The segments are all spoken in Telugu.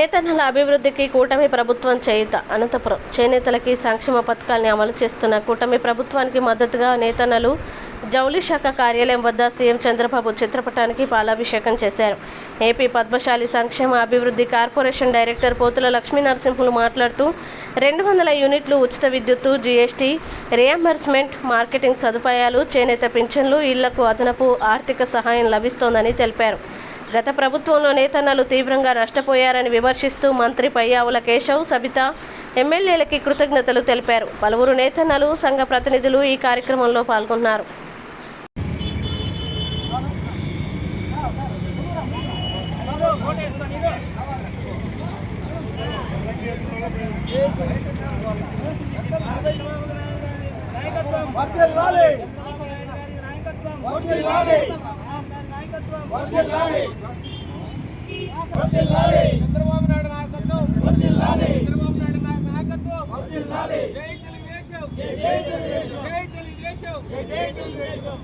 నేతన్నల అభివృద్ధికి కూటమి ప్రభుత్వం చేయుత అనంతపురం చేనేతలకి సంక్షేమ పథకాల్ని అమలు చేస్తున్న కూటమి ప్రభుత్వానికి మద్దతుగా నేతన్నలు జౌళి శాఖ కార్యాలయం వద్ద సీఎం చంద్రబాబు చిత్రపటానికి పాలాభిషేకం చేశారు. ఏపీ పద్మశాలి సంక్షేమ అభివృద్ధి కార్పొరేషన్ డైరెక్టర్ పోతుల లక్ష్మీ నరసింహులు మాట్లాడుతూ రెండు వందల యూనిట్లు ఉచిత విద్యుత్తు జీఎస్టీ రియంబర్స్మెంట్ మార్కెటింగ్ సదుపాయాలు చేనేత పింఛన్లు ఇళ్ళకు అదనపు ఆర్థిక సహాయం లభిస్తోందని తెలిపారు. గత ప్రభుత్వంలో నేతన్నలు తీవ్రంగా నష్టపోయారని విమర్శిస్తూ మంత్రి పయ్యావుల కేశవ్ సబిత ఎమ్మెల్యేలకి కృతజ్ఞతలు తెలిపారు. పలువురు నేతన్నలు సంఘ ప్రతినిధులు ఈ కార్యక్రమంలో పాల్గొన్నారు. నాయకత్వం చంద్రబాబు నాయుడు నాయకత్వం. చంద్రబాబు నాయుడు నాయ- నాయకత్వం. జై తెలుగుదేశం. జై తెలుగుదేశం. జై తెలుగుదేశం.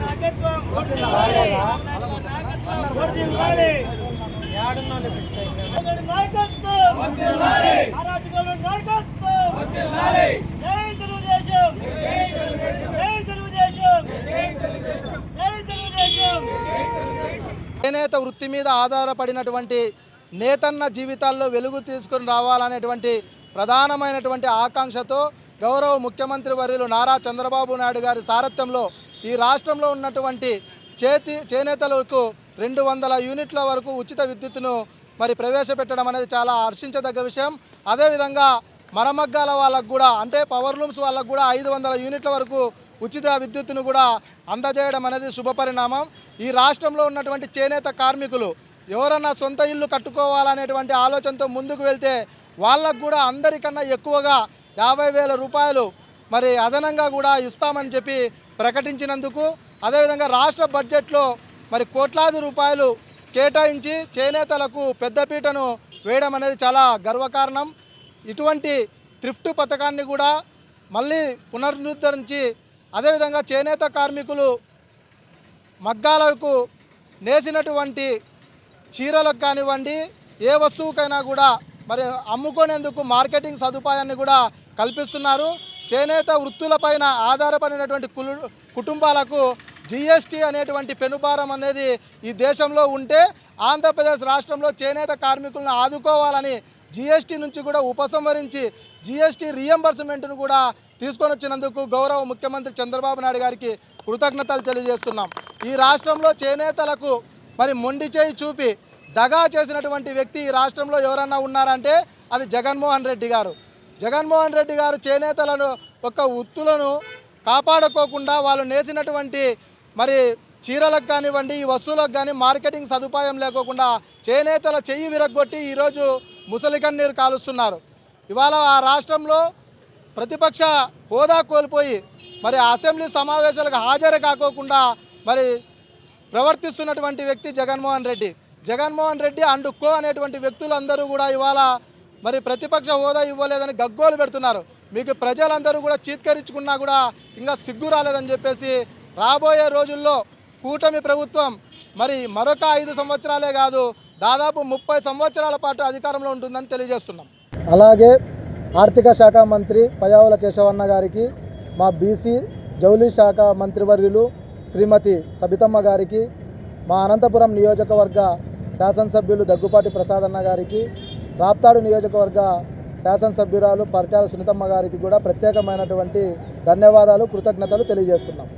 నాయకత్వం. నాయకత్వం. చేనేత వృత్తి మీద ఆధారపడినటువంటి నేతన్న జీవితాల్లో వెలుగు తీసుకొని రావాలనేటువంటి ప్రధానమైనటువంటి ఆకాంక్షతో గౌరవ ముఖ్యమంత్రి వర్యులు నారా చంద్రబాబు నాయుడు గారి సారథ్యంలో ఈ రాష్ట్రంలో ఉన్నటువంటి చేతి చేనేతలకు రెండు వందల యూనిట్ల వరకు ఉచిత విద్యుత్తును మరి ప్రవేశపెట్టడం అనేది చాలా హర్షించదగ్గ విషయం. అదేవిధంగా మరమగ్గాల వాళ్ళకు కూడా అంటే పవర్ లూమ్స్ వాళ్ళకు కూడా ఐదు వందల యూనిట్ల వరకు ఉచిత విద్యుత్తును కూడా అందజేయడం అనేది శుభపరిణామం. ఈ రాష్ట్రంలో ఉన్నటువంటి చేనేత కార్మికులు ఎవరన్నా సొంత ఇల్లు కట్టుకోవాలనేటువంటి ఆలోచనతో ముందుకు వెళ్తే వాళ్ళకు కూడా అందరికన్నా ఎక్కువగా యాభై వేల రూపాయలు మరి అదనంగా కూడా ఇస్తామని చెప్పి ప్రకటించినందుకు అదేవిధంగా రాష్ట్ర బడ్జెట్లో మరి కోట్లాది రూపాయలు కేటాయించి చేనేతలకు పెద్దపీటను వేయడం అనేది చాలా గర్వకారణం. ఇటువంటి థ్రిఫ్ట్ పథకాన్ని కూడా మళ్ళీ పునరుద్ధరించి అదేవిధంగా చేనేత కార్మికులు మగ్గాలకు నేసినటువంటి చీరలకు కానివ్వండి ఏ వస్తువుకైనా కూడా మరి అమ్ముకునేందుకు మార్కెటింగ్ సదుపాయాన్ని కూడా కల్పిస్తున్నారు. చేనేత వృత్తులపైన ఆధారపడినటువంటి కులు కుటుంబాలకు జిఎస్టీ అనేటువంటి పెనుభారం అనేది ఈ దేశంలో ఉంటే ఆంధ్రప్రదేశ్ రాష్ట్రంలో చేనేత కార్మికులను ఆదుకోవాలని జిఎస్టీ నుంచి కూడా ఉపసంహరించి జిఎస్టీ రియంబర్స్మెంట్ను కూడా తీసుకొని వచ్చినందుకు గౌరవ ముఖ్యమంత్రి చంద్రబాబు నాయుడు గారికి కృతజ్ఞతలు తెలియజేస్తున్నాం. ఈ రాష్ట్రంలో చేనేతలకు మరి మొండి చేయి చూపి దగా చేసినటువంటి వ్యక్తి ఈ రాష్ట్రంలో ఎవరన్నా ఉన్నారంటే అది జగన్మోహన్ రెడ్డి గారు. జగన్మోహన్ రెడ్డి గారు చేనేతలను ఒక ఉత్తులను కాపాడుకోకుండా వాళ్ళు నేసినటువంటి మరి చీరలకు కానివ్వండి ఈ వస్తువులకు కానీ మార్కెటింగ్ సదుపాయం లేకోకుండా చేనేతల చెయ్యి విరగ్గొట్టి ఈరోజు ముసలికన్నీరు కాలుస్తున్నారు. ఇవాళ ఆ రాష్ట్రంలో ప్రతిపక్ష హోదా కోల్పోయి మరి అసెంబ్లీ సమావేశాలకు హాజరు కాకోకుండా మరి ప్రవర్తిస్తున్నటువంటి వ్యక్తి జగన్మోహన్ రెడ్డి. జగన్మోహన్ రెడ్డి అండ్ కో అనేటువంటి వ్యక్తులందరూ కూడా ఇవాళ మరి ప్రతిపక్ష హోదా ఇవ్వలేదని గగ్గోలు పెడుతున్నారు. మీకు ప్రజలందరూ కూడా చీత్కరించుకున్నా కూడా ఇంకా సిగ్గు రాలేదని చెప్పేసి రాబోయే రోజుల్లో కూటమి ప్రభుత్వం మరి మరొక ఐదు సంవత్సరాలే కాదు దాదాపు ముప్పై సంవత్సరాల పాటు అధికారంలో ఉంటుందని తెలియజేస్తున్నాం. అలాగే ఆర్థిక శాఖ మంత్రి పయావుల కేశవన్న గారికి మా బీసీ జౌలి శాఖ మంత్రివర్యులు శ్రీమతి సబితమ్మ గారికి మా అనంతపురం నియోజకవర్గ శాసనసభ్యులు దగ్గుపాటి ప్రసాదన్న గారికి రాప్తాడు నియోజకవర్గ శాసనసభ్యురాలు పరిటాల సునీతమ్మ గారికి కూడా ప్రత్యేకమైనటువంటి ధన్యవాదాలు కృతజ్ఞతలు తెలియజేస్తున్నాం.